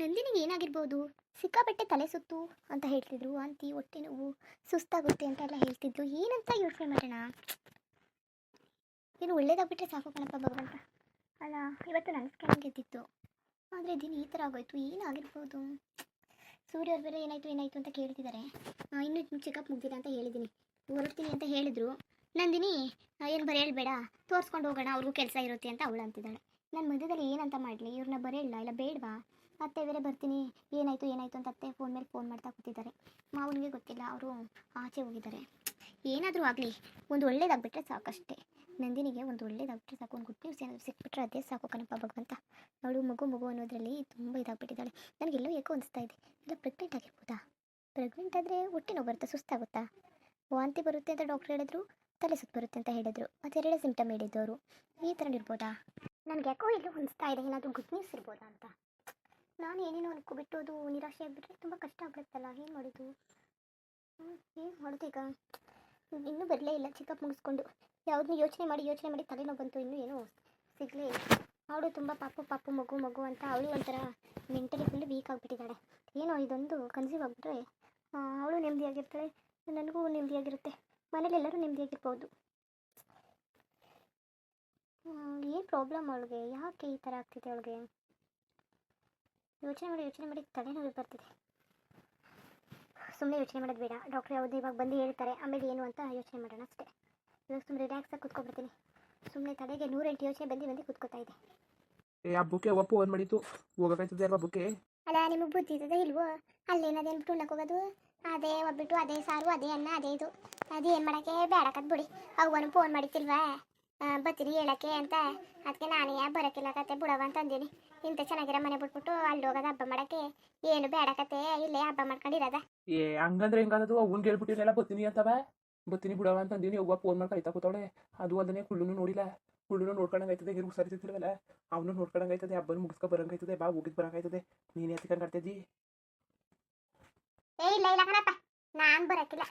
ನಂದಿನಿಗೆ ಏನಾಗಿರ್ಬೋದು? ಸಿಕ್ಕಾಪಟ್ಟೆ ತಲೆ ಸುತ್ತು ಅಂತ ಹೇಳ್ತಿದ್ರು ಆಂತಿ ಹೊಟ್ಟೆ ನೋವು, ಸುಸ್ತಾಗುತ್ತೆ ಅಂತ ಎಲ್ಲ ಹೇಳ್ತಿದ್ರು. ಏನಂತ ಯೋಚನೆ ಮಾಡೋಣ? ಏನು ಒಳ್ಳೇದಾಗ್ಬಿಟ್ರೆ ಸಾಕು ಕಣಪ್ಪ ಭಗವಂತ. ಅಲ್ಲ, ಇವತ್ತು ನನ್ನ ಸ್ಕ್ಯಾನ್ ಗೆದ್ದಿತ್ತು ಆದರೆ ದಿನ ಈ ಥರ ಆಗೋಯ್ತು. ಏನಾಗಿರ್ಬೋದು? ಸೂರ್ಯ ಅವ್ರ ಬೇರೆ ಏನಾಯಿತು ಏನಾಯಿತು ಅಂತ ಕೇಳ್ತಿದ್ದಾರೆ. ಇನ್ನೂ ಚೆಕಪ್ ಮುಗ್ದಿದೆ ಅಂತ ಹೇಳಿದ್ದೀನಿ. ಹೊರಡ್ತೀನಿ ಅಂತ ಹೇಳಿದ್ರು. ನಂದಿನಿ ಏನು ಬರೆಯಲ್ಬೇಡ ತೋರಿಸ್ಕೊಂಡು ಹೋಗೋಣ, ಅವ್ರಿಗೂ ಕೆಲಸ ಇರುತ್ತೆ ಅಂತ ಅವಳು ಅಂತಿದ್ದಾಳೆ. ನನ್ನ ಮಧ್ಯದಲ್ಲಿ ಏನಂತ ಮಾಡಲಿ? ಇವ್ರನ್ನ ಬರೆಯಲ್ಲ ಇಲ್ಲ, ಬೇಡವಾ? ಅತ್ತೆ ಬೇರೆ ಬರ್ತೀನಿ. ಏನಾಯಿತು ಏನಾಯಿತು ಅಂತ ಅತ್ತೆ ಫೋನ್ ಮೇಲೆ ಫೋನ್ ಮಾಡ್ತಾ ಕೂತಿದ್ದಾರೆ. ಮಾವನಿಗೆ ಗೊತ್ತಿಲ್ಲ, ಅವರು ಆಚೆ ಹೋಗಿದ್ದಾರೆ. ಏನಾದರೂ ಆಗಲಿ, ಒಂದು ಒಳ್ಳೇದಾಗ್ಬಿಟ್ರೆ ಸಾಕಷ್ಟೇ. ನಂದಿನಿಗೆ ಒಂದು ಒಳ್ಳೇದಾಗ್ಬಿಟ್ರೆ ಸಾಕು, ಒಂದು ಗುಡ್ ನ್ಯೂಸ್ ಏನಾದರೂ ಸಿಕ್ಬಿಟ್ರೆ ಅದೇ ಸಾಕು ಕಣಪ್ಪ ಭಗವಂತ. ಅವಳು ಮಗು ಮಗು ಅನ್ನೋದ್ರಲ್ಲಿ ತುಂಬ ಇದಾಗ್ಬಿಟ್ಟಿದ್ದಾಳೆ. ನನಗೆಲ್ಲೋ ಏಕೋ ಅನಿಸ್ತಾ ಇದೆ. ಇಲ್ಲ ಪ್ರೆಗ್ನೆಂಟ್ ಆಗಿರ್ಬೋದಾ? ಪ್ರೆಗ್ನೆಂಟ್ ಆದರೆ ಹೊಟ್ಟೆ ನೋವು ಬರುತ್ತೆ, ಸುಸ್ತಾಗುತ್ತಾ? ವಾಂತಿ ಬರುತ್ತೆ ಅಂತ ಡಾಕ್ಟ್ರ್ ಹೇಳಿದ್ರು, ತಲೆ ಸುತ್ತು ಬರುತ್ತೆ ಅಂತ ಹೇಳಿದ್ರು. ಅದೆರಡೇ ಸಿಂಟಮ್ ಹೇಳಿದ್ದವರು. ಈ ಥರ ಇರ್ಬೋದಾ ನನಗೆ ಯಾಕೋ ಎಲ್ಲೋ ಅನಿಸ್ತಾ ಇದೆ, ಏನಾದರೂ ಗುಡ್ ನ್ಯೂಸ್ ಇರ್ಬೋದಾ ಅಂತ. ನಾನು ಏನೇನೋ ಅನ್ಕೊಬಿಟ್ಟು ಅದು ನಿರಾಶೆ ಆಗಿಬಿಟ್ರೆ ತುಂಬ ಕಷ್ಟ ಆಗ್ಬಿಡುತ್ತಲ್ಲ, ಏನು ಮಾಡೋದು? ಏನು ಮಾಡೋದು ಈಗ? ಇನ್ನೂ ಬರಲೇ ಇಲ್ಲ, ಚಿಕಪ್ ಮುಗಿಸ್ಕೊಂಡು. ಯಾವುದನ್ನು ಯೋಚನೆ ಮಾಡಿ ಯೋಚನೆ ಮಾಡಿ ತಲೆನೋವು ಬಂತು, ಇನ್ನೂ ಏನು ಸಿಗಲೇ ಅವಳು ತುಂಬ ಪಾಪು ಪಾಪು, ಮಗು ಮಗು ಅಂತ ಅವಳು ಒಂಥರ ಮೆಂಟಲಿ ಫುಲ್ ವೀಕ್ ಆಗಿಬಿಟ್ಟಿದ್ದಾಳೆ. ಏನೋ ಇದೊಂದು ಕನ್ಸೀವ್ ಆಗಿಬಿಟ್ರೆ ಅವಳು ನೆಮ್ಮದಿಯಾಗಿರ್ತಾಳೆ ನನಗೂ ನೆಮ್ಮದಿಯಾಗಿರುತ್ತೆ ಮನೇಲೆಲ್ಲರೂ ನೆಮ್ಮದಿಯಾಗಿರ್ಬೋದು ಏನು ಪ್ರಾಬ್ಲಮ್ ಅವಳಿಗೆ? ಯಾಕೆ ಈ ಥರ ಆಗ್ತಿದೆ ಅವಳಿಗೆ? ಯೋಚನೆ ಮಾಡಿ ಯೋಚನೆ ಮಾಡಿ ತಲೆನೋವು ಬರ್ತಿದೆ. ಸುಮ್ಮನೆ ಯೋಚನೆ ಮಾಡೋದು ಬೇಡ. ಡಾಕ್ಟರ್ ಯಾವುದು ಇವಾಗ ಬಂದು ಹೇಳ್ತಾರೆ ಆಮೇಲೆ ಏನು ಅಂತ ಯೋಚನೆ ಮಾಡೋಣ ಅಷ್ಟೇ. ಇವಾಗ ಸುಮ್ಮನೆ ರಿಲ್ಯಾಕ್ಸಾಗಿ ಕುತ್ಕೊಬಿಡ್ತೀನಿ ಸುಮ್ಮನೆ ತಲೆಗೆ ನೂರೆಂಟು ಯೋಚನೆ ಬಂದು ಬಂದು ಕುತ್ಕೋತಾ ಇದೆ ಏ ಹಬ್ಬಕ್ಕೆ ಒಪ್ಪು ಫೋನ್ ಮಾಡಿತ್ತು ಹೋಗಕ್ಕಾಯ್ತದೆ ಅಲ್ವಾ ಬುಕ್ಕೆ? ಅಲ್ಲ ನಿಮಗೆ ಬುದ್ಧಿ ಇದ್ದದ ಇಲ್ವೋ? ಅಲ್ಲೇನದೇನ್ಬಿಟ್ಟು ಉಣ್ಣಕ್ಕೆ ಹೋಗೋದು? ಅದೇ ಒಬ್ಬಿಟ್ಟು ಅದೇ ಸಾರು ಅದೇ ಅನ್ನ ಅದೇ ಇದು. ಅದೇ ಏನು ಮಾಡೋಕ್ಕೆ? ಬೇಡಕತ್ ಬಿಡಿ ಅವನು ಫೋನ್ ಮಾಡಿತ್ತಿಲ್ವಾ ಆ, ಬರ್ತೀನಿ ಹೇಳಕ್ಕೆ ಅಂತ. ಅದಕ್ಕೆ ನಾನೇ ಬರೋಕ್ಕಿಲ್ಲ ಕತೆ ಬಿಡವ ಅಂತ ಅಂದೀನಿ. ಇಂಥ ಚೆನ್ನಾಗಿರೋ ಮನೆ ಬಿಟ್ಬಿಟ್ಟು ಅಲ್ಲಿ ಹೋಗೋದು ಹಬ್ಬ ಮಾಡಕ್ಕೆ. ಏನು ಬೇಡ ಕತೆ ಇಲ್ಲೇ ಹಬ್ಬ ಮಾಡ್ಕೊಂಡಿರೋದ. ಏ ಹಂಗಂದ್ರೆ ಹೆಂಗದು ಅವ್ನು ಹೇಳ್ಬಿಟ್ಟಿರಲ್ಲ ಬತ್ತೀನಿ ಅಂತವ. ಬತ್ತೀನಿ ಬಿಡವ ಅಂತ ಅಂದಿನಿ. ಅವ್ವ ಫೋನ್ ಮಾಡಿ ಕೈತಾ ಕೂತಾವಳೆ. ಅದು ಅದನ್ನೇ ಕುಳ್ಳುನು ನೋಡಿಲ್ಲ. ಕುಳ್ಳುನು ನೋಡ್ಕೊಂಡಂಗಾಯ್ತದೆ ಇರು ಸರಿತಿರ್ತಿಲ್ವಲ್ಲ ಅವನು ನೋಡ್ಕೊಂಡಂಗಾಯ್ತದೆ ಹಬ್ಬನ ಮುಗಿಸ್ಕೊ ಬರಂಗಾಯ್ತದೆ ಬಾ ಹೋಗಿದ್ ಬರಂಗಾಯ್ತದೆ ನೀನು ಎತ್ಕೊಂಡು ಆಡ್ತಿದ್ದಿ ಏ ಇಲ್ಲ ಇಲ್ಲ ಕಣಪ್ಪ. ನಾನು ಬರೋಕ್ಕಿಲ್ಲ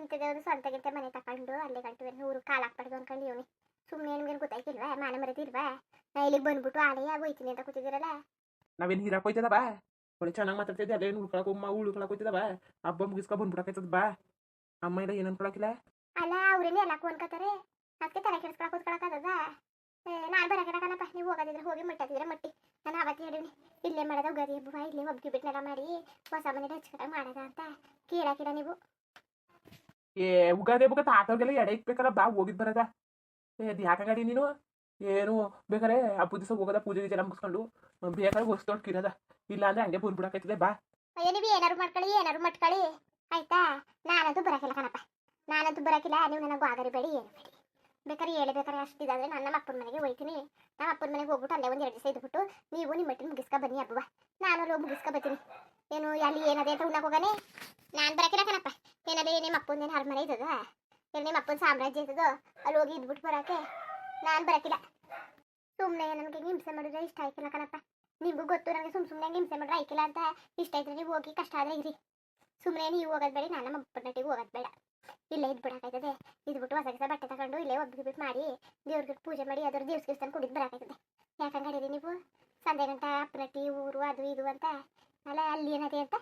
ಇಂಥದ್ದು ಸ್ವಂತ ಗಿಂತ ಮನೆ ತಗೊಂಡು ಅಲ್ಲಿ ಗಂಟು ಊರು ಕಾಲು ಹಾಕ್ಬಾರ್ದು ಅನ್ಕೊಂಡು ಇವನಿ ಸುಮ್ಮನೆ ನಿಮ್ಗೇನು ಗೊತ್ತಾಯ್ತಿಲ್ವಾ ಮಾನ ಮರದಿಲ್ವಾ ನಾ ಇಲ್ಲಿಗೆ ಬಂದ್ಬಿಟ್ಟು ಆಲೆಯ ಹೋಯ್ತೀನಿ ಅಂತ ಕೂತಿದ್ದೀರಲ್ಲ ನಾವೇನು ಹೀರಾಕ್ ಹೋಯ್ತದ ಬಾ ಒಳ್ಳೆ ಚೆನ್ನಾಗಿ ಮಾತಾಡ್ತಿದ್ದೆ ಅಲ್ಲೇನು ಉಳ್ಕೊಳಕ್ ಅಮ್ಮ ಉಳ್ಕೊಳಕ್ ಹೋಯ್ತದ ಬಾ ಹಬ್ಬ ಮುಗಿಸ್ಕೊ ಬಂದ್ಬಿಡಕಾಯ್ತದ ಬಾ ಅಮ್ಮ ಇಲ್ಲ ಏನು ಅನ್ಕೊಳಕಿಲ್ಲ ಅಲ್ಲ ಅವ್ರೇನೇ ಎಲ್ಲ ಅನ್ಕೋತಾರೆ ಅದಕ್ಕೆ ತಲೆ ಕೆಡಿಸ್ಕೊಳಕ್ ಕೂತ್ಕೊಳಕ್ಕಾಗದ ನಾನು ಬರಕಿರಕನಪ್ಪ ನೀವು ಹೋಗೋದಿದ್ರೆ ಹೋಗಿ ಮುಟ್ಟದಿದ್ರೆ ಮಟ್ಟಿ ನಾನು ಅವತ್ತು ಹೇಳಿವ್ನಿ ಇಲ್ಲೇ ಮಾಡೋದ ಗರಿ ಹಬ್ಬ ಇಲ್ಲೇ ಒಬ್ಗಿ ಬಿಟ್ನೆಲ್ಲ ಮಾಡಿ ಹೊಸ ಮನೆ ಹಚ್ಕಟಾಗ ಮಾಡೋದ ಅಂತ ಕೇಳಾಕಿಲ್ಲ ನೀವು ಏ, ಉಗಾದಿ ಹಬ್ಬಕ್ಕೆ ತಾತವ್ರಿಗೆಲ್ಲ ಎಡೆ ಇಕ್ಬೇಕಲ್ಲ, ಬಾ ಹೋಗಿದ್ ಬರದ ಏ ಅದು ಗಾಡಿ ನೀನು? ಏನು ಬೇಕಾರೆ ಹಬ್ಬದ ದಿವಸ ಹೋಗೋದ, ಪೂಜೆ ಗೀಜೆ ಮುಗಿಸ್ಕೊಂಡು ಬೇಕಾದ್ರೆ ವಸ್ತು ಕಿರದ. ಇಲ್ಲ ಅಂದ್ರೆ ಹಂಗೆ ಬಂದ್ಬಿಡಕೈತದೆ ಬಾ. ಅಯ್ಯೋ, ನೀವು ಏನಾರು ಮಾಡ್ಕೊಳ್ಳಿ ಏನಾರು ಮಾಡ್ಕೊಳ್ಳಿ ಆಯ್ತಾ? ನಾನಂತೂ ಬರಕಿಲ್ಲ ಕಣಪ್ಪ. ನಾನಂತೂ ಬರಕಿಲ್ಲ, ನೀವು ನನಗೆ ಆಗರಿ ಬೇಡಿ ಏನು ಬೇಡಿ. ಬೇಕಾದ್ರೆ ಹೇಳಿ ಅಷ್ಟು ಅಷ್ಟಿದಾದ್ರೆ ನಾನು ನಮ್ಮ ಅಪ್ಪನ ಮನೆಗೆ ಹೋಗ್ತೀನಿ ನಮ್ಮ ಅಪ್ಪನ ಮನೆಗೆ ಹೋಗ್ಬಿಟ್ಟು ಅಲ್ಲೇ ಒಂದು ಎರಡು ದಿವಸ ಇದ್ಬಿಟ್ಟು ನೀವು ನಿಮ್ಮ ಮಟ್ಟಿನ ಮುಗಿಸ್ಕೊ ಬನ್ನಿ, ಹಬ್ಬವ. ನಾನು ಅಲ್ಲಿ ಹೋಗಿ ಮುಗಿಸ್ಕೊ ಬರ್ತೀನಿ. ಏನು, ಅಲ್ಲಿ ಏನದೇ ಅಂತ ಉಣ್ಣಕ್ಕೆ ಹೋಗಾನೆ ನಾನು ಬರಕಿಲ್ಲ ಕಣಪ್ಪ. ಏನದೇ ನಿಮ್ಮ ಅಪ್ಪನ ಅರಮನೆ ಇದ್ದದ? ಏನು ನಿಮ್ಮ ಅಪ್ಪನ ಸಾಮ್ರಾಜ್ಯ ಇದ್ದದೋ? ಅಲ್ಲಿ ಹೋಗಿ ಇದ್ಬಿಟ್ಟು ಬರೋಕೆ? ನಾನು ಬರಕಿಲ್ಲ. ಸುಮ್ಮನೆ ನನಗೆ ಹಿಂಸೆ ಮಾಡಿದ್ರೆ ಇಷ್ಟ ಆಯ್ತಿಲ್ಲ ಕಣಪ್ಪ. ನಿಮಗೂ ಗೊತ್ತು ನನಗೆ ಸುಮ್ಮ ಸುಮ್ಮನೆ ಹಿಂಸೆ ಮಾಡ್ರೆ ಆಯ್ಕಿಲ್ಲ ಅಂತ ಇಷ್ಟ ಆಯ್ತು ನೀವು ಹೋಗಿ ಕಷ್ಟ ಆದರೆ ಇರಿ. ಸುಮ್ಮನೆ ನೀವು ಹೋಗೋದು ಬೇಡ, ನಾನು ನಮ್ಮ ಅಪ್ಪನಟ್ಟಿಗೆ ಹೋಗೋದು ಬೇಡ. ಇಲ್ಲೇ ಇದ್ದು ಬಿಡಕಾಯ್ತದೆ ಇದ್ಬಿಟ್ಟು ಹೊಸ ಹೊಸ ಬಟ್ಟೆ ತಗೊಂಡು ಇಲ್ಲೇ ಒಬ್ಬಿಬಿಟ್ಟು ಮಾಡಿ ದೇವ್ರಿಗೆ ಪೂಜೆ ಮಾಡಿ ಅದ್ರ ದಿವ್ಸ ದಿವ್ಸ ಕುಡಿದು ಬರಕಾಯ್ತದೆ ಯಾಕಂಗೆ ಹೇಳಿರಿ ನೀವು? ಸಂಜೆ ಗಂಟ ಅಪ್ಪನಟ್ಟಿ ಊರು ಅದು ಇದು ಅಂತ. ಅಲ್ಲ, ಅಲ್ಲಿ ಏನದೆ ಅಂತ?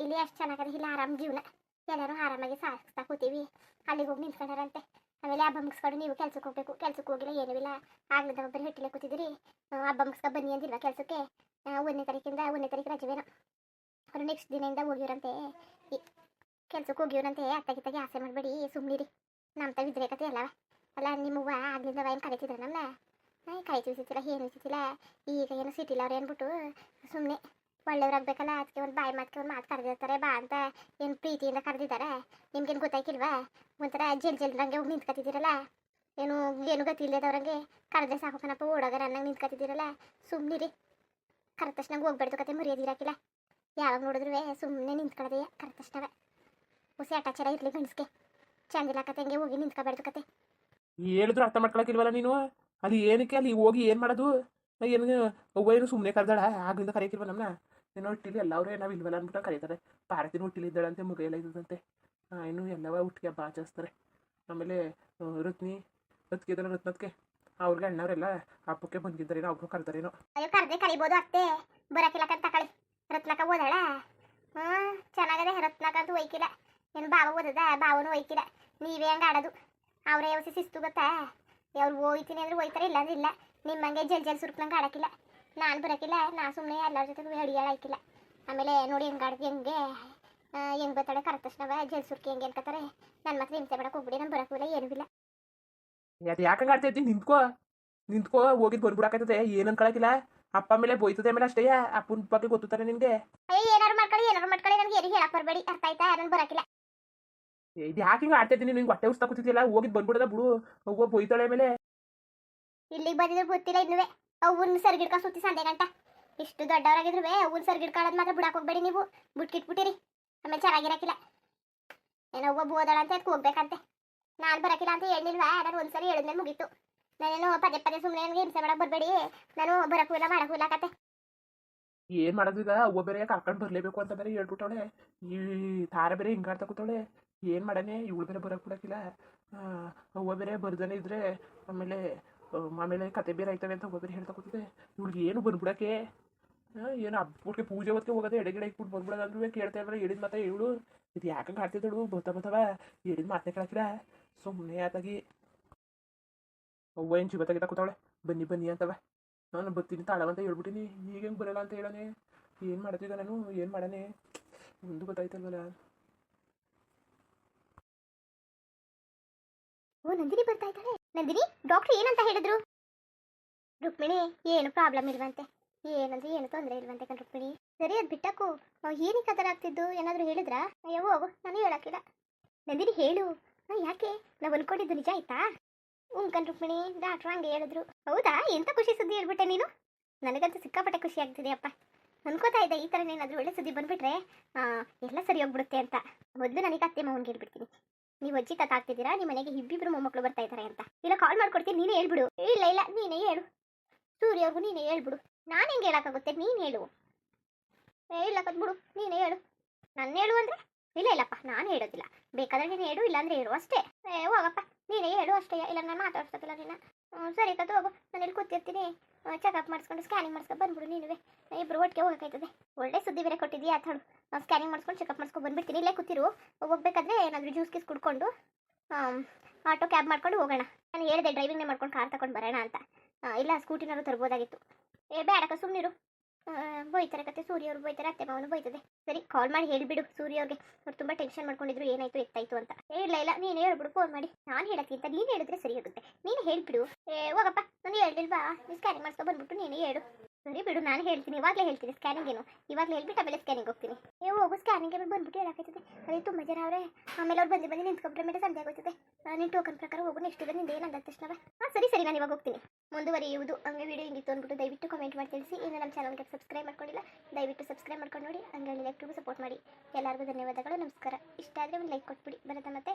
ಇಲ್ಲಿ ಅಷ್ಟು ಚೆನ್ನಾಗದೆ ಇಲ್ಲಿ ಆರಾಮ್ ಜೀವನ. ಎಲ್ಲರೂ ಆರಾಮಾಗಿ ಸಾಗಿಸ್ತಾ ಕೂತೀವಿ. ಅಲ್ಲಿಗೆ ಹೋಗಿ ನಿಂತ್ಕೊಂಡಾರಂತೆ. ಆಮೇಲೆ ಹಬ್ಬ ಮುಗಿಸ್ಕೊಂಡು ನೀವು ಕೆಲ್ಸಕ್ಕೆ ಹೋಗ್ಬೇಕು. ಕೆಲ್ಸಕ್ಕೆ ಹೋಗಿಲ್ಲ ಏನೂ ಇಲ್ಲ. ಆಗ್ಲಿದ್ದ ಒಬ್ಬರು ಹಿಟ್ಟಿಲೆ ಕೂತಿದ್ದೀರಿ. ಆ, ಹಬ್ಬ ಮುಗಿಸ್ಕೊ ಬನ್ನಿ ಅಂದಿಲ್ವಾ ಕೆಲಸಕ್ಕೆ? ಒಂದನೇ ತಾರೀಕಿಂದ ಒಂದನೇ ತಾರೀಕು ರಜೆವೇನೋ. ಅವರು ನೆಕ್ಸ್ಟ್ ದಿನದಿಂದ ಹೋಗಿವ್ರಂತೆ. ಕೆಲ್ಸಕ್ಕೆ ಹೋಗಿವ್ರಂತೆ. ಅತ್ತಾಗಿತ್ತಾಗಿ ಆಸೆ ಮಾಡಬೇಡಿ ಸುಮ್ಮನಿರಿ ನಮ್ಮ ಇದ್ರೆ ಕತೆ ಅಲ್ಲವ. ಅಲ್ಲ ನಿಮ್ಮವ್ವ ಆಗ್ಲಿಂದ ಏನು ಕರಿತಿದ್ರ ನಮ್ಮನ್ನ ಕೈ ಚೂಸಿತಿಲ್ಲ ಏನು ಸಿಕ್ಕಿಲ್ಲ ಈಗ ಏನು ಸಿಟಿಲ್ಲ ಅವ್ರು ಏನ್ಬಿಟ್ಟು ಸುಮ್ಮನೆ ಒಳ್ಳೆಯವ್ರಾಗಬೇಕಲ್ಲ ಅದಕ್ಕೆ ಒಂದು ಬಾಯಿ ಮಾತಿಗೆ ಒಂದು ಮಾತು ಕರೆದಿರ್ತಾರೆ, ಬಾ ಅಂತ ಏನು ಪ್ರೀತಿಯಿಂದ ಕರೆದಿದ್ದಾರೆ? ನಿಮ್ಗೇನು ಗೊತ್ತಾಯ್ತಿಲ್ವಾ ಒಂಥರ ಜಲ್ ನಂಗೆ ಹೋಗಿ ನಿಂತ್ಕೊತಿದ್ದೀರಲ್ಲ ಏನು ಏನು ಗತಿ ಇಲ್ಲದವ್ರಂಗೆ ಕರೆದ್ರೆ ಸಾಕು ಕಣಪ್ಪ ಓಡೋಗ ನನ್ನಂಗೆ ನಿಂತ್ಕೊತಿದ್ದೀರಲ್ಲ ಸುಮ್ಮನಿರಿ ಕರೆದ ತಕ್ಷಣ ಹೋಗ್ಬಾರ್ದು ಕತೆ ಮರ್ಯಾದಿರಾಕಿಲ್ಲ ಯಾವಾಗ ನೋಡಿದ್ರು ಸುಮ್ಮನೆ ನಿಂತ್ಕೊಳ್ಳೋದೇ ಕರೆದ ತಕ್ಷಣ ಹುಸಿ ಅಟಾಚರ ಇರಲಿ ಗಂಡಸ್ಗೆ. ಚಂದಿಲ್ಲ ಕತೆ, ಹಂಗೆ ಹೋಗಿ ನಿಂತ್ಕೊಬಾರ್ದು ಕತೆ. ಹೇಳಿದ್ರು ಅರ್ಥ ಮಾಡ್ಕೊಳಕಿಲ್ವಲ್ಲ ನೀನು? ಅಲ್ಲಿ ಏನಕ್ಕೆ, ಅಲ್ಲಿ ಹೋಗಿ ಏನು ಮಾಡೋದು? ಏನು ಅವ್ವ ಏನು ಸುಮ್ಮನೆ ಕರೆದಾಳ ಆಗಿಂದ ಕರೆಯಕ್ಕಿಲ್ವ ನಮ್ಮನ್ನ ಏನೋ ಹುಟ್ಟಿಲಿ ಎಲ್ಲ ಅವರೇ ನಾವು ಇಲ್ವಲ್ಲ ಅಂದ್ಬಿಟ್ಟು ಕರೀತಾರೆ. ಪಾರತಿನ ಹುಟ್ಟಿಲಿದ್ದಾಳಂತೆ ಮಗು ಎಲ್ಲ ಇದ್ದದಂತೆ ಇನ್ನು ಎಲ್ಲವ ಹುಟ್ಟಿಗೆ ಹಬ್ಬ ಆಚರಿಸ್ತಾರೆ. ಆಮೇಲೆ ರತ್ನಿ ರತ್ಗೆ ಇದಲ್ಲ ರತ್ನತ್ಗೆ ಅವ್ರಿಗೆ ಅಣ್ಣವರೆಲ್ಲ ಹಬ್ಬಕ್ಕೆ ಬಂದಿದ್ದಾರೇನೋ ಅವ್ರು ಕರ್ತಾರೇನೋ ಅಯ್ಯೋ, ಕರೆದೆ ಕರಿಬೋದು ಅತ್ತೆ. ಬರಕಿಲ್ಲಕ ತಕಳಿ. ರತ್ನಕ ಓದಾಳ? ಹ್ಞೂ ಚೆನ್ನಾಗದೆ ರತ್ನಕ ಅಂತೂ ಒಯ್ಕಿಲ್ಲ. ಏನು ಬಾವ ಓದದ? ಬಾವನು ಒಯ್ಕಿಲ್ಲ. ನೀವೇ ಹಂಗೆ ಆಡೋದು. ಅವರೇ ಯಾವ ಶಿಸ್ತು ಗೊತ್ತಾ? ಅವ್ರು ಹೋಯ್ತೀನಿ ಅಂದ್ರೆ ಹೋಯ್ತಾರೆ ಇಲ್ಲ ಅಂದ್ರೆ ಇಲ್ಲ. ನಿಮ್ಮಂಗೆ ಜಲ್ ಜಲ್ ಸುರ್ಕ್ನಂಗೆ ಆಡಕ್ಕಿಲ್ಲ ನಾನು ಬರೋಕ್ಕಿಲ್ಲ ನಾ ಸುಮ್ಮನೆ ಎಲ್ಲರ ಜೊತೆ ಹೆಡಿ ಆಯ್ಕಿಲ್ಲ. ಆಮೇಲೆ ನೋಡಿ ಹೆಂಗೆ ಆಡ್ದು ಹೆಂಗೆ ಹೆಂಗೆ ಬರ್ತಾಳೆ ಕರೆದ ತಕ್ಷಣ ಜಲ್ ಸುರ್ಕಿ ಹೆಂಗೆ ಅನ್ಕೋತಾರೆ ನನ್ನ ಮಾತ್ರ ಹಿಂಸೆ ಬಿಡಕ್ಕೆ ಹೋಗ್ಬಿಡಿ ನಾನು ಬರೋಕ್ಕಿಲ್ಲ ಏನೂ ಇಲ್ಲ. ಅದು ಯಾಕಂಗೆ ಆಡ್ತೈತಿ ನಿಂತ್ಕೋ. ನಿಂತ್ಕೋ ಹೋಗಿದ್ ಬಂದ್ಬಿಡಕತ್ತೈತೆ ಏನು ಅನ್ಕೊಳಕಿಲ್ಲ? ಅಪ್ಪ ಮೇಲೆ ಬೋಯ್ತದೆ ಮೇಲೆ ಅಷ್ಟೇ ಅಪ್ಪನ ಬಗ್ಗೆ ಗೊತ್ತುತ್ತಾರೆ ನಿನಗೆ? ಅಯ್ಯ ಏನಾರು ಮಾಡ್ಕೊಳ್ಳಿ ಏನಾರು ಮಾಡ್ಕೊಳ್ಳಿ ನನಗೆ ಏನು ಹೇಳಕ್ ಬರಬೇಡಿ ಅರ್ಥ ಆಯ್ತಾ? ನಾನು ಬರೋಕ್ಕಿಲ್ಲ ಇದು ಯಾಕೆ ಹಿಂಗೆ ಆಡ್ತೈತಿ ನೀನು? ಹಿಂಗೆ ಹೊಟ್ಟೆ ಉಸ್ತಾ ಕೂತಿದ್ದಿಲ್ಲ ಹೋಗಿದ್ ಬಂದ್ಬಿಡದ ಬಿಡು. ಹೋಗೋ ಬೋಯ್ತಾಳೆ ಮೇಲೆ. ಇಲ್ಲಿಗೆ ಬಂದಿದ್ರೆ ಗೊತ್ತಿಲ್ಲ ಇನ್ನುವೆ. ಅವನ್ನ ಸರ್ಗಿಡ್ಕ ಸುತ್ತಿ ಸಂಡೆ ಗಂಟ. ಇಷ್ಟು ದೊಡ್ಡವರಾಗಿದ್ರು ಅವನ್ನ ಸರ್ಗಿಡ್ಕೊಳ್ಳೋದು ಮಾತ್ರ ಬಿಡಕ್ಕೆ ಹೋಗ್ಬೇಡಿ ನೀವು. ಬಿಟ್ಕಿಟ್ಬಿಟ್ಟಿರಿ. ಆಮೇಲೆ ಚೆನ್ನಾಗಿರಕ್ಕಿಲ್ಲ ಏನೋ ಒಬ್ಬ ಬೋದಳ ಅಂತ ಅದಕ್ಕೆ ಹೋಗ್ಬೇಕಂತೆ. ನಾನು ಬರಕಿಲ್ಲ ಅಂತ ಹೇಳಿಲ್ವಾ? ನಾನು ಒಂದ್ಸರಿ ಹೇಳಿದ್ಮೇಲೆ ಮುಗೀತು. ನಾನೇನು ಪದೇ ಪದೇ ಸುಮ್ಮನೆ ನನಗೆ ಹಿಂಸೆ ಮಾಡಕ್ಕೆ ಬರಬೇಡಿ. ನಾನು ಬರಕ್ಕೂ ಇಲ್ಲ, ಮಾಡಕ್ಕೂ ಇಲ್ಲ ಕತೆ. ಏನ್ ಮಾಡೋದು ಈಗ? ಅವ್ವ ಬೇರೆ ಕರ್ಕೊಂಡು ಬರ್ಲೇಬೇಕು ಅಂತ ಬೇರೆ ಹೇಳ್ಬಿಟ್ಟವಳೆ. ಈ ತಾರ ಬೇರೆ ಹಿಂಗೆ ಆಡ್ತಾ ಏನ್ ಮಾಡನೆ? ಇವಳು ಬೇರೆ ಬರೋಕೆ ಬಿಡಕ್ಕಿಲ್ಲ. ಒಬ್ಬ ಬೇರೆ ಬರ್ದನೆ ಇದ್ರೆ ಆಮೇಲೆ ಆಮೇಲೆ ಕತೆ ಬೇರೆ ಆಯ್ತವೆ ಅಂತ ಅವ್ವ ಬೇರೆ ಹೇಳ್ತಾ ಕೂತಿದೆ ಇವಳಿಗೆ ಏನು ಬಂದ್ಬಿಡಕ್ಕೆ? ಏನು ಹಬ್ಬಕ್ಕೆ ಪೂಜೆ ಹೊತ್ತಿಗೆ ಹೋಗೋದೆ ಎಡೆಗಿಡ ಇಟ್ಬಿಟ್ಟು ಬಂದ್ಬಿಡೋದು ಅಂದ್ರೂ ಕೇಳ್ತಾ ಇದ್ರೆ ಹೇಳಿದ ಮತ್ತೆ ಇವಳು ಇದು ಯಾಕಂಗೆ ಆಡ್ತಿದ್ದಳು ಬರ್ತಾ ಬರ್ತಾವ ಹೇಳಿದ ಮಾತೇ ಕೇಳಕ್ಕಿಲ್ಲ ಸುಮ್ಮನೆ ಆತಾಗಿ ಅವ್ವ ಏನು ತೆಗಿತಾ ಕೂತವಳೆ, ಬನ್ನಿ ಬನ್ನಿ ಅಂತವ. ನಾನು ಬರ್ತೀನಿ ತಾಳವಂತ ಹೇಳ್ಬಿಟ್ಟಿನಿ. ಈಗ ಹೆಂಗೆ ಬರಲ್ಲ ಅಂತ ಹೇಳನೆ. ಏನು ಮಾಡ್ತಿದ್ದ ನಾನು, ಏನು ಮಾಡನೆ? ಒಂದು ಗೊತ್ತಾಯ್ತಲ್ವಲ್ಲ. ಓ, ನಂದಿನಿ ಬರ್ತಾ ಇದ್ದಾಳೆ. ನಂದಿನಿ ಡಾಕ್ಟರ್ ಏನಂತ ಹೇಳಿದ್ರು? ರುಕ್ಮಿಣಿ, ಏನು ಪ್ರಾಬ್ಲಮ್ ಇಲ್ವಂತೆ. ಏನಂದ್ರೆ ಏನು ತೊಂದರೆ ಇಲ್ವಂತೆ ಕಣ್ ರುಕ್ಮಿಣಿ. ಸರಿ, ಅದು ಬಿಟ್ಟಕ್ಕು. ಏನಕ್ಕೆ ಥರ ಆಗ್ತಿದ್ದು? ಏನಾದರೂ ಹೇಳಿದ್ರಾ? ಅಯ್ಯೋ, ಹೋಗು, ನಾನು ಹೇಳಕ್ಕಿಲ್ಲ. ನಂದಿನಿ, ಹೇಳು. ಯಾಕೆ? ನಾವು ಅನ್ಕೊಂಡಿದ್ದು ನಿಜ ಆಯ್ತಾ? ಉಂಕನ್ ರುಕ್ಮಿಣಿ ಡಾಕ್ಟ್ರ್ ಹಂಗೆ ಹೇಳಿದ್ರು. ಹೌದಾ? ಎಂತ ಖುಷಿ ಸುದ್ದಿ ಹೇಳ್ಬಿಟ್ಟೆ ನೀನು? ನನಗಂತೂ ಸಿಕ್ಕಾಪಟ್ಟೆ ಖುಷಿ ಆಗ್ತಿದೆ, ಅಪ್ಪ. ಅನ್ಕೋತಾ ಇದ್ದೆ, ಈ ಥರ ಏನಾದರೂ ಒಳ್ಳೆ ಸುದ್ದಿ ಬಂದ್ಬಿಟ್ರೆ ಎಲ್ಲ ಸರಿ ಹೋಗ್ಬಿಡುತ್ತೆ ಅಂತ. ಮೊದಲು ನನಗೆ ಅತ್ತೆ ಮಾವನ್ಗೆ ಹೇಳ್ಬಿಡ್ತೀನಿ. ನೀವು ಅಜ್ಜಿ ತಾತ ಆಗ್ತಿದ್ದೀರಾ? ನಿಮ್ಮ ಮನೆಗೆ ಇಬ್ಬಿಬ್ರು ಮೊಮ್ಮಕ್ಕಳು ಬರ್ತಾ ಇದ್ದಾರೆ ಅಂತ. ಇಲ್ಲ ಕಾಲ್ ಮಾಡ್ಕೊಡ್ತೀನಿ ನೀನೇ ಹೇಳ್ಬಿಡು. ಇಲ್ಲ ಇಲ್ಲ ನೀನೇ ಹೇಳು. ಸೂರ್ಯ ಅವ್ರಿಗೂ ನೀನೇ ಹೇಳ್ಬಿಡು. ನಾನು ಹೆಂಗೆ ಹೇಳಕ್ಕಾಗುತ್ತೆ? ನೀನು ಹೇಳು. ಏ ಇಲ್ಲ ಕತ್ಬಿಡು ನೀನೇ ಹೇಳು. ನನ್ನ ಹೇಳು ಅಂದರೆ? ಇಲ್ಲ ಇಲ್ಲಪ್ಪ ನಾನು ಹೇಳೋದಿಲ್ಲ. ಬೇಕಾದ್ರೆ ನೀನು ಹೇಳು ಇಲ್ಲಾಂದ್ರೆ ಹೇಳು ಅಷ್ಟೇ. ಏ ಹೋಗಪ್ಪ. ನೀನೇ ಹೇಳು ಅಷ್ಟೇ. ಇಲ್ಲ ನಾನು ಮಾತಾಡ್ಸೋದಿಲ್ಲ ಹ್ಮ್, ಸರಿ ಕತ್ತು ಹೋಗು. ನಾನು ಇಲ್ಲಿ ಕೂತಿರ್ತೀನಿ. ಚೆಕಪ್ ಮಾಡಿಸ್ಕೊಂಡು ಸ್ಕ್ಯಾನಿಂಗ್ ಮಾಡಿಸ್ಕೊಂಡು ಬಂದ್ಬಿಡು ನೀನುವೆ. ಇಬ್ಬರು ಒಟ್ಟಿಗೆ ಹೋಗಕ್ಕಾಯ್ತದೆ. ಒಳ್ಳೆ ಸುದ್ದಿ ಬೇರೆ ಕೊಟ್ಟಿದ್ದೀಯಾ ನಾವು ಸ್ಕ್ಯಾನಿಂಗ್ ಮಾಡಿಸ್ಕೊಂಡು ಚೆಕಪ್ ಮಾಡಿಸ್ಕೊಂಡು ಬಂದ್ಬಿಡ್ತೀನಿ. ಇಲ್ಲೇ ಕೂತಿರು. ಹೋಗ್ಬೇಕಾದ್ರೆ ಏನಾದರೂ ಜ್ಯೂಸ್ ಗೀಸ್ ಕುಡ್ಕೊಂಡು ಆಟೋ ಕ್ಯಾಬ್ ಮಾಡ್ಕೊಂಡು ಹೋಗೋಣ. ನಾನು ಹೇಳಿದೆ ಡ್ರೈವಿಂಗ್ನೇ ಮಾಡ್ಕೊಂಡು ಕಾರ್ ತಗೊಂಡು ಬರೋಣ ಅಂತ. ಇಲ್ಲ ಸ್ಕೂಟಿನಾರು ತರ್ಬೋದಾಗಿತ್ತು. ಏ, ಬೇಡಕ್ಕ ಸುಮ್ಮನಿರು ಬೈತಾರೆ ಕತೆ. ಸೂರ್ಯ ಅವ್ರು ಬೈತಾರೆ ಅತ್ತೆ ಮಾವನು ಬೈತದೆ ಸರಿ ಕಾಲ್ ಮಾಡಿ ಹೇಳಿಬಿಡು ಸೂರ್ಯ ಅವ್ರಿಗೆ. ಅವ್ರು ತುಂಬಾ ಟೆನ್ಷನ್ ಮಾಡ್ಕೊಂಡಿದ್ರು, ಏನಾಯ್ತು, ಎತ್ತಾಯ್ತು ಅಂತ. ಇಲ್ಲ ಇಲ್ಲ, ನೀನು ಹೇಳ್ಬಿಡು ಫೋನ್ ಮಾಡಿ. ನಾನು ಹೇಳಕ್ಕಿಂತ ನೀನು ಹೇಳಿದ್ರೆ ಸರಿ ಹೋಗುತ್ತೆ ನೀನು ಹೇಳ್ಬಿಡು. ಏ, ಹೋಗಪ್ಪ, ನಾನು ಹೇಳಿಲ್ವಾ ನೀನು ಸ್ಕ್ಯಾನಿಂಗ್ ಮಾಡ್ಸ್ಕೊ ಬಂದ್ಬಿಟ್ಟು ನೀನು ಹೇಳು. ಸರಿ ಬಿಡು, ನಾನು ಹೇಳ್ತೀನಿ. ಇವಾಗಲೇ ಹೇಳ್ತೀನಿ ಸ್ಕ್ಯಾನಿಂಗ್ ಏನು. ಇವಾಗಲೇ ಹೇಳ್ಬಿಟ್ಟು ಆಮೇಲೆ ಸ್ಕ್ಯಾನಿಂಗ್ ಹೋಗ್ತೀನಿ. ಏ, ಹೋಗು ಸ್ಕ್ಯಾನಿಂಗ್ ಬಂದ್ಬಿಟ್ಟು ಹೇಳಕ್ಕೆ ಅದೇ, ತುಂಬ ಜನ ಅವರೇ. ಆಮೇಲೆ ಅವ್ರು ಬಂದು ಬಂದು ನಿಂತ್ಕೊಂಡ್ರೆ ಮೇಲೆ ಸಂಜೆ ಆಗೋಯ್ತದೆ. ನೀನು ಟೋಕನ್ ಪ್ರಕಾರ ಹೋಗು ನೆಕ್ಸ್ಟ್ ಇದೆ ನಿಂದ ಏನಂದ ತಕ್ಷಣ ಹಾಂ, ಸರಿ ಸರಿ, ನಾನು ಇವಾಗ ಹೋಗ್ತೀನಿ. ಮುಂದುವರಿಯುವುದು ಹಂಗೆ ವಿಡಿಯೋ ಹಿಂಗಿತ್ತು ಅಂದ್ಬಿಟ್ಟು ದಯವಿಟ್ಟು ಕಮೆಂಟ್ ಮಾಡಿ ತಿಳಿಸಿ. ಇನ್ನು ನಮ್ಮ ಚಾನಲ್ಗೆ ಸಬ್ಸ್ಕ್ರೈಬ್ ಮಾಡ್ಕೊಂಡಿಲ್ಲ, ದಯವಿಟ್ಟು ಸಬ್ಸ್ಕ್ರೈಬ್ ಮಾಡ್ಕೊಂಡು ನೋಡಿ ಹಂಗೆ ಲೈಕ್ ಸಪೋರ್ಟ್ ಮಾಡಿ. ಎಲ್ಲರಿಗೂ ಧನ್ಯವಾದಗಳು, ನಮಸ್ಕಾರ. ಇಷ್ಟ ಆದರೆ ಒಂದು ಲೈಕ್ ಕೊಟ್ಬಿಡಿ. ಬರುತ್ತೆ ಮತ್ತೆ.